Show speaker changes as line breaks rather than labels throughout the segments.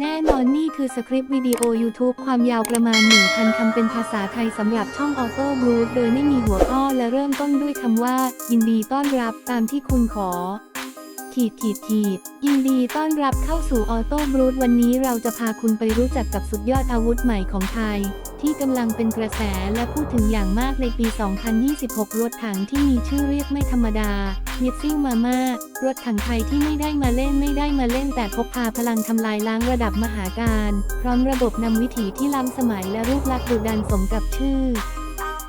แน่นอนนี่คือสคริปต์วิดีโอ YouTube ความยาวประมาณ 1,000 คำเป็นภาษาไทยสำหรับช่อง Auto b r o o t โดยไม่มีหัวข้อและเริ่มต้นด้วยคำว่า ยินดีต้อนรับตามที่คุณขอ ขีดขีดขีด ยินดีต้อนรับเข้าสู่ออโต้บรูทวันนี้เราจะพาคุณไปรู้จักกับสุดยอดอาวุธใหม่ของไทย ที่กำลังเป็นกระแสและพูดถึงอย่างมากในปี 2026 รถถังที่มีชื่อเรียกไม่ธรรมดา มิดซิ่งมาม่า รถถังไทยที่ไม่ได้มาเล่นไม่ได้มาเล่นแต่พกพาพลังทำลายล้างระดับมหาการ พร้อมระบบนำวิถีที่ล้ำสมัยและรูปลักษณ์ดุดันสมกับชื่อ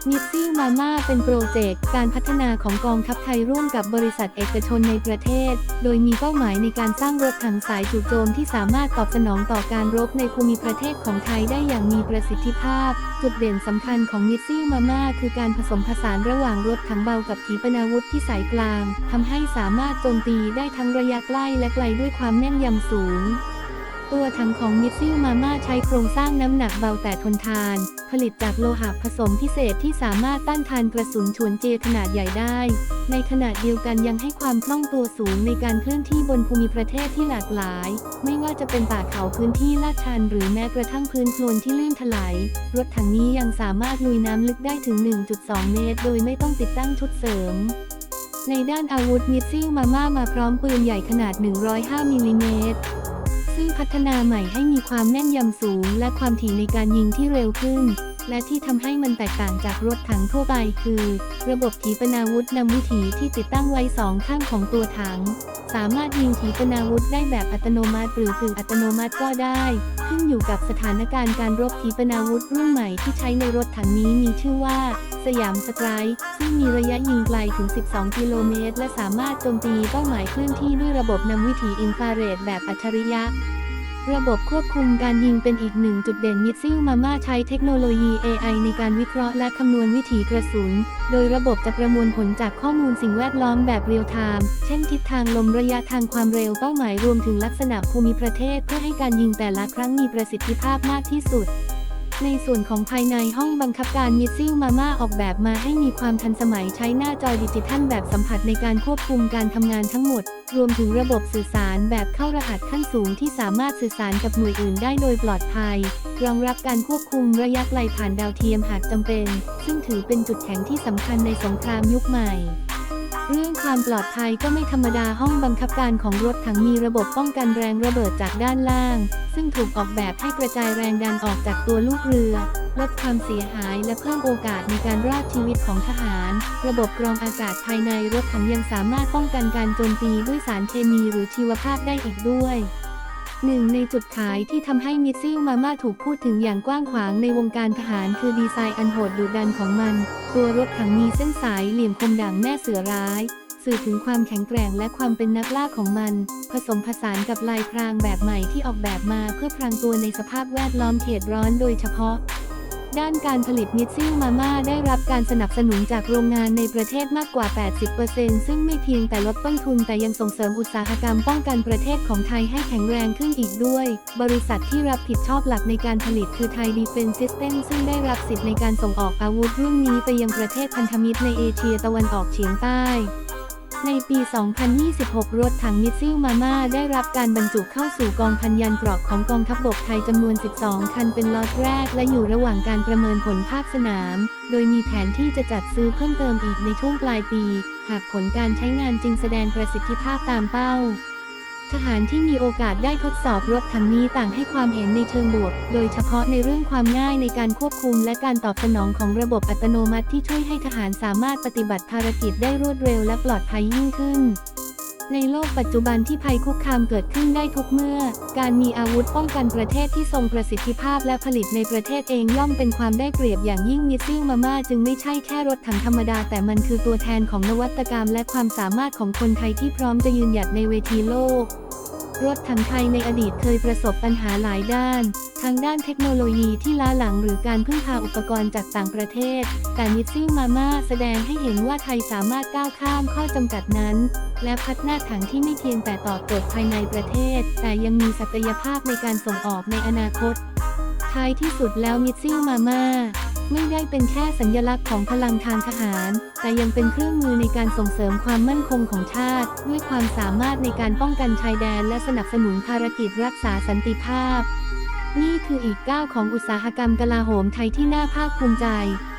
มิซิ่มาม่าเป็นโปรเจกต์ การพัฒนาของกองทัพไทยร่วมกับบริษัทเอกชนในประเทศ โดยมีเป้าหมายในการสร้างรถถังสายจู่โจมที่สามารถตอบสนองต่อการรบในภูมิประเทศของไทยได้อย่างมีประสิทธิภาพ จุดเด่นสำคัญของมิซิ่มาม่าคือการผสมผสานระหว่างรถถังเบากับขีปนาวุธที่สายกลางทำให้สามารถโจมตีได้ทั้งระยะใกล้และไกลด้วยความแม่นยำสูง ตัวถังของมิดซิลมาม่าใช้โครงสร้างน้ำหนักเบาแต่ทนทาน ผลิตจากโลหะผสมพิเศษที่สามารถต้านทานกระสุนฉวนเจียขนาดใหญ่ได้ ในขณะเดียวกันยังให้ความคล่องตัวสูงในการเคลื่อนที่บนภูมิประเทศที่หลากหลาย ไม่ว่าจะเป็นป่าเขาพื้นที่ลาดชัน หรือแม้กระทั่งพื้นโคลนที่ลื่นถลายรถถังนี้ยังสามารถลุยน้ำลึกได้ถึง 1.2 เมตร โดยไม่ต้องติดตั้งชุดเสริมในด้านอาวุธมิดซิลมาม่ามาพร้อมปืนใหญ่ขนาด 105มิลลิเมตร ซึ่งพัฒนาใหม่ให้มีความแม่นยำสูง และความถี่ในการยิงที่เร็วขึ้น และที่ทำให้มันแตกต่างจากรถถังทั่วไปคือ ระบบขีปนาวุธนำวิถีที่ติดตั้งไว้สองข้างของตัวถัง สามารถยิงขีปนาวุธได้แบบอัตโนมัติหรือกึ่งอัตโนมัติก็ได้ ขึ้นอยู่กับสถานการณ์การรบขีปนาวุธรุ่นใหม่ที่ใช้ในรถถังนี้มีชื่อว่า สยามสไตร์ซึ่งมีระยะยิงไกลถึง 12 กิโลเมตร และสามารถโจมตีเป้าหมายเคลื่อนที่ด้วยระบบนำวิถีอินฟราเรดแบบอัจฉริยะ ระบบควบคุมการยิงเป็นอีกหนึ่งจุดเด่นมิดซิลมาม่าใช้เทคโนโลยี AI ในการวิเคราะห์และคำนวณวิถีกระสุน โดยระบบจะประมวลผลจากข้อมูลสิ่งแวดล้อมแบบเรียลไทม์เช่นทิศทางลมระยะทางความเร็วเป้าหมายรวมถึงลักษณะภูมิประเทศ เพื่อให้การยิงแต่ละครั้งมีประสิทธิภาพมากที่สุด ในส่วนของภายในห้องบังคับการมิดซิลมาม่าออกแบบมาให้มีความทันสมัยใช้หน้าจอดิจิทัลแบบสัมผัสในการควบคุมการทำงานทั้งหมด รวมถึงระบบสื่อสารแบบเข้ารหัสขั้นสูงที่สามารถสื่อสารกับหน่วยอื่นได้โดยปลอดภัย รองรับการควบคุมระยะไกลผ่านดาวเทียมหากจำเป็น ซึ่งถือเป็นจุดแข็งที่สำคัญในสงครามยุคใหม่ เรื่องความปลอดภัยก็ไม่ธรรมดาห้องบังคับการของรถถังมีระบบป้องกันแรงระเบิดจากด้านล่าง ซึ่งถูกออกแบบให้กระจายแรงดันออกจากตัวลูกเรือ ลดความเสียหายและเพิ่มโอกาสในการรอดชีวิตของทหาร ระบบกรองอากาศภายในรถถังยังสามารถป้องกันการโจมตีด้วยสารเคมีหรือชีวภาพได้อีกด้วย หนึ่งในจุดขายที่ทำให้มิซซิลมาม่าถูกพูดถึงอย่างกว้างขวางในวงการทหารคือดีไซน์อันโหดดุดันของมัน ตัวรถถังมีเส้นสายเหลี่ยมคมด่างแม่เสือร้าย สื่อถึงความแข็งแกร่งและความเป็นนักล่าของมัน ผสมผสานกับลายพรางแบบใหม่ที่ออกแบบมาเพื่อพรางตัวในสภาพแวดล้อมเขตร้อนโดยเฉพาะ ด้านการผลิตมิดซิลมาม่าได้รับการสนับสนุนจากโรงงานในประเทศมากกว่า 80%ซึ่งไม่เพียงแต่ลดต้นทุนแต่ยังส่งเสริมอุตสาหกรรมป้องกันประเทศของไทยให้แข็งแรงขึ้นอีกด้วย บริษัทที่รับผิดชอบหลักในการผลิตคือไทยดีเฟนซิสเต็มซึ่งได้รับสิทธิ์ในการส่งออกอาวุธรุ่นนี้ไปยังประเทศพันธมิตรในเอเชียตะวันออกเฉียงใต้ ในปี 2026 รถถังมิสซิลมาม่าได้รับการบรรจุเข้าสู่กองพันยันเกราะของกองทัพบกไทยจำนวน 12 คันเป็นล็อตแรก และอยู่ระหว่างการประเมินผลภาคสนาม โดยมีแผนที่จะจัดซื้อเพิ่มเติมอีกในช่วงปลายปี หากผลการใช้งานจริงแสดงประสิทธิภาพตามเป้า ทหารที่มีโอกาสได้ทดสอบรถถังนี้ต่างให้ความเห็นในเชิงบวก โดยเฉพาะในเรื่องความง่ายในการควบคุมและการตอบสนองของระบบอัตโนมัติที่ช่วยให้ทหารสามารถปฏิบัติภารกิจได้รวดเร็วและปลอดภัยยิ่งขึ้น ในโลกปัจจุบันที่ภัยคุกคามเกิดขึ้นได้ทุกเมื่อ การมีอาวุธป้องกันประเทศที่ทรงประสิทธิภาพและผลิตในประเทศเองย่อมเป็นความได้เปรียบอย่างยิ่งมิซิลมาม่าจึงไม่ใช่แค่รถถังธรรมดา แต่มันคือตัวแทนของนวัตกรรมและความสามารถของคนไทยที่พร้อมจะยืนหยัดในเวทีโลก รถถังไทยในอดีตเคยประสบปัญหาหลายด้านทั้งด้านเทคโนโลยีที่ล้าหลังหรือการพึ่งพาอุปกรณ์จากต่างประเทศ แต่มิซิลมาม่าแสดงให้เห็นว่าไทยสามารถก้าวข้ามข้อจำกัดนั้น และพัฒนาถังที่ไม่เพียงแต่ตอบโจทย์ภายในประเทศ แต่ยังมีศักยภาพในการส่งออกในอนาคตท้ายที่สุดแล้วมิซิลมาม่า ไม่ได้เป็นแค่สัญลักษณ์ของพลังทางทหาร แต่ยังเป็นเครื่องมือในการส่งเสริมความมั่นคงของชาติ ด้วยความสามารถในการป้องกันชายแดนและสนับสนุนภารกิจรักษาสันติภาพ นี่คืออีกก้าวของอุตสาหกรรมกลาโหมไทยที่น่าภาคภูมิใจ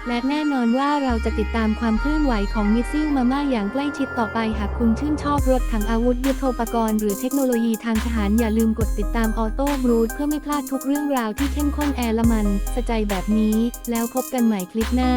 และแน่นอนว่าเราจะติดตามความเคลื่อนไหวของมิสซิลมาม่าอย่างใกล้ชิดต่อไป หากคุณชื่นชอบรถถังอาวุธยุทโธปกรณ์หรือเทคโนโลยีทางทหารอย่าลืมกดติดตามออโต้บรูดเพื่อไม่พลาดทุกเรื่องราวที่เข้มข้นแอร์ละมันสะใจแบบนี้ แล้วพบกันใหม่คลิปหน้า